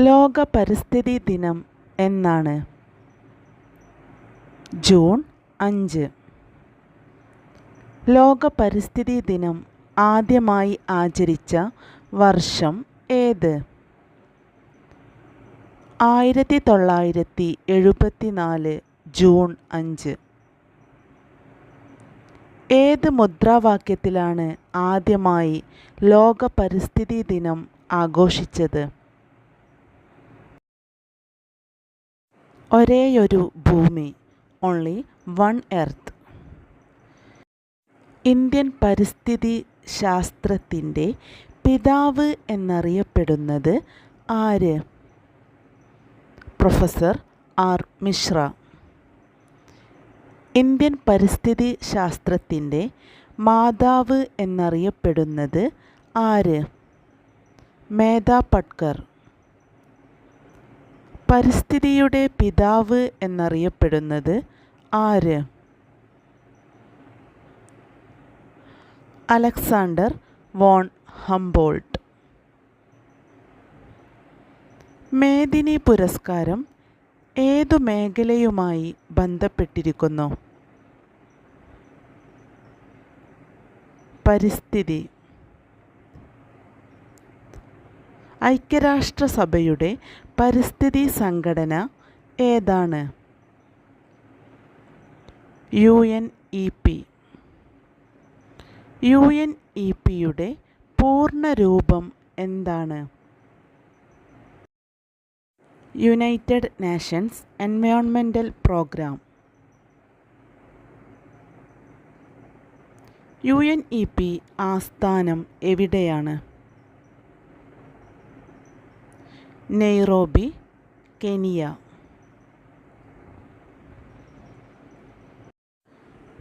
ലോക പരിസ്ഥിതി ദിനം എന്നാണ്. ജൂൺ അഞ്ച്. ലോക പരിസ്ഥിതി ദിനം ആദ്യമായി ആചരിച്ച വർഷം ഏത്? ആയിരത്തി തൊള്ളായിരത്തി എഴുപത്തി നാല് ജൂൺ അഞ്ച്. ഏത് മുദ്രാവാക്യത്തിലാണ് ആദ്യമായി ലോക പരിസ്ഥിതി ദിനം ആഘോഷിച്ചത്? ഒരേയൊരു ഭൂമി ഓൺലി വൺ എർത്ത് ഇന്ത്യൻ പരിസ്ഥിതി ശാസ്ത്രത്തിന്റെ പിതാവ് എന്നറിയപ്പെടുന്നത് ആര്? Professor R. മിശ്ര. ഇന്ത്യൻ പരിസ്ഥിതി ശാസ്ത്രത്തിന്റെ മാതാവ് എന്നറിയപ്പെടുന്നത് ആര്? മേധ പട്കർ. പരിസ്ഥിതിയുടെ പിതാവ് എന്നറിയപ്പെടുന്നത് ആര്? Alexander von Humboldt. മേദിനി പുരസ്കാരം ഏതു മേഖലയുമായി ബന്ധപ്പെട്ടിരിക്കുന്നു? പരിസ്ഥിതി. ഐക്യരാഷ്ട്രസഭയുടെ പരിസ്ഥിതി സംഘടന ഏതാണ്? U N E P U N E പിയുടെ പൂർണരൂപം എന്താണ്? United Nations എൻവയോൺമെന്റൽ programme. U N E P ആസ്ഥാനം എവിടെയാണ്? Nairobi Kenya.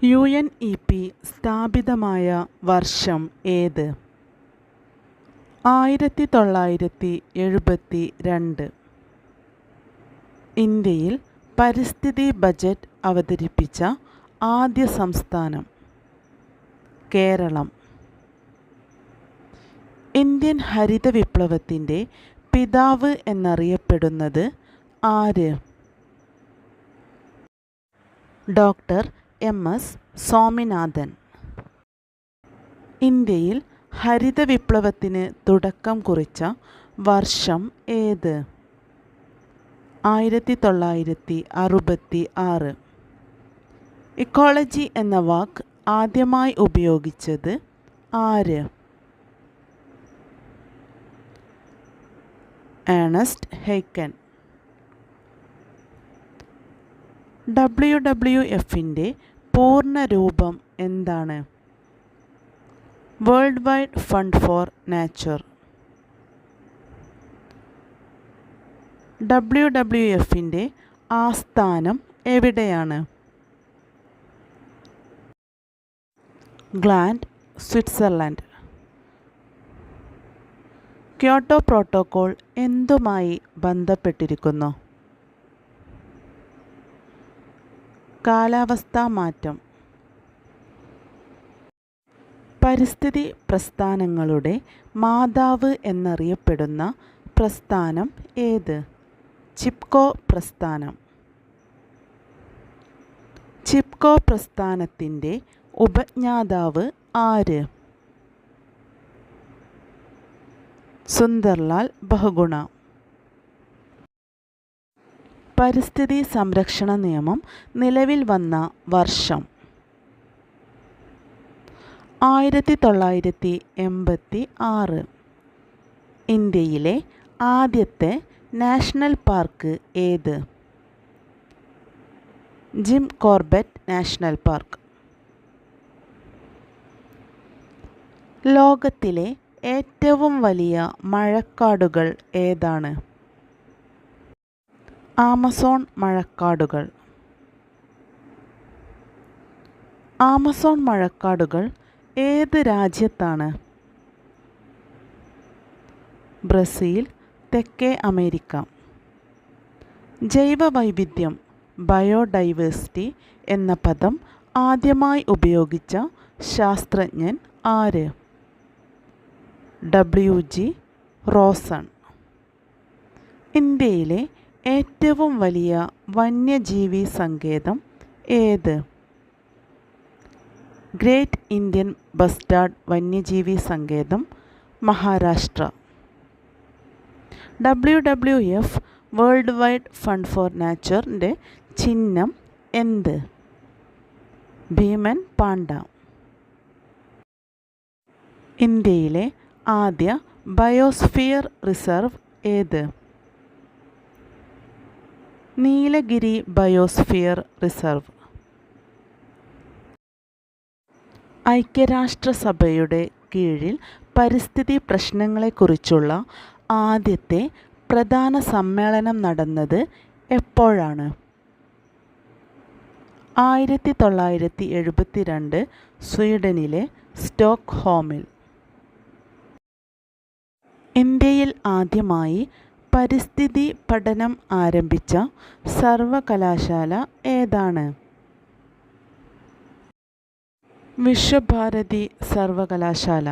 U N E P സ്ഥാപിതമായ വർഷം ഏത്? ആയിരത്തി തൊള്ളായിരത്തി എഴുപത്തി രണ്ട് ഇന്ത്യയിൽ പരിസ്ഥിതി ബജറ്റ് അവതരിപ്പിച്ച ആദ്യ സംസ്ഥാനം കേരളം. ഇന്ത്യൻ ഹരിത വിപ്ലവത്തിന്റെ പിതാവ് എന്നറിയപ്പെടുന്നത് ആര്? Doctor M. എസ്. സ്വാമിനാഥൻ. ഇന്ത്യയിൽ ഹരിത വിപ്ലവത്തിന് തുടക്കം കുറിച്ച വർഷം ഏത്? ആയിരത്തി തൊള്ളായിരത്തി അറുപത്തി ആറ് ഇക്കോളജി എന്ന വാക്ക് ആദ്യമായി ഉപയോഗിച്ചത് ആര്? ഏണസ്റ്റ് ഹെയ്ക്കൻ ഡബ്ല്യു ഡബ്ല്യു എഫിന്റെ പൂർണരൂപം എന്താണ്? World wide fund for nature W W എഫിന്റെ ആസ്ഥാനം എവിടെയാണ്? ഗ്ലാൻഡ് സ്വിറ്റ്സർലൻഡ് ക്യോട്ടോ പ്രോട്ടോക്കോൾ എന്തുമായി ബന്ധപ്പെട്ടിരിക്കുന്നു? കാലാവസ്ഥാ മാറ്റം. പരിസ്ഥിതി പ്രസ്ഥാനങ്ങളുടെ മാതാവ് എന്നറിയപ്പെടുന്ന പ്രസ്ഥാനം ഏത്? ചിപ്കോ പ്രസ്ഥാനം. ചിപ്കോ പ്രസ്ഥാനത്തിന്റെ ഉപജ്ഞാതാവ് ആര്? സുന്ദർലാൽ ബഹുഗുണ. പരിസ്ഥിതി സംരക്ഷണ നിയമം നിലവിൽ വന്ന വർഷം. ആയിരത്തി തൊള്ളായിരത്തി എൺപത്തി ആറ് ഇന്ത്യയിലെ ആദ്യത്തെ നാഷണൽ പാർക്ക് ഏത്? Jim Corbett national park. ലോകത്തിലെ ഏറ്റവും വലിയ മഴക്കാടുകൾ ഏതാണ്? ആമസോൺ മഴക്കാടുകൾ. ആമസോൺ മഴക്കാടുകൾ ഏത് രാജ്യത്താണ്? ബ്രസീൽ തെക്കേ അമേരിക്ക. ജൈവ വൈവിധ്യം ബയോഡൈവേഴ്സിറ്റി എന്ന പദം ആദ്യമായി ഉപയോഗിച്ച ശാസ്ത്രജ്ഞൻ ആര്? W G Rosen. ഇന്ത്യയിലെ ഏറ്റവും വലിയ വന്യജീവി സങ്കേതം ഏത്? ഗ്രേറ്റ് ഇന്ത്യൻ ബസ്റ്റാർഡ് വന്യജീവി സങ്കേതം Maharashtra. W W F world wide fund for നാച്ചറിന്റെ ചിഹ്നം എന്ത്? ഭീമൻ പാണ്ട ഇന്ത്യയിലെ ആദ്യ ബയോസ്ഫിയർ റിസർവ് ഏത്? Nilgiri biosphere reserve. ഐക്യരാഷ്ട്രസഭയുടെ കീഴിൽ പരിസ്ഥിതി പ്രശ്നങ്ങളെക്കുറിച്ചുള്ള ആദ്യത്തെ പ്രധാന സമ്മേളനം നടന്നത് എപ്പോഴാണ്? ആയിരത്തി തൊള്ളായിരത്തി എഴുപത്തി രണ്ട് സ്വീഡനിലെ സ്റ്റോക്ക്ഹോമിൽ. ഇന്ത്യയിൽ ആദ്യമായി പരിസ്ഥിതി പഠനം ആരംഭിച്ച സർവകലാശാല ഏതാണ്? വിശ്വഭാരതി സർവകലാശാല.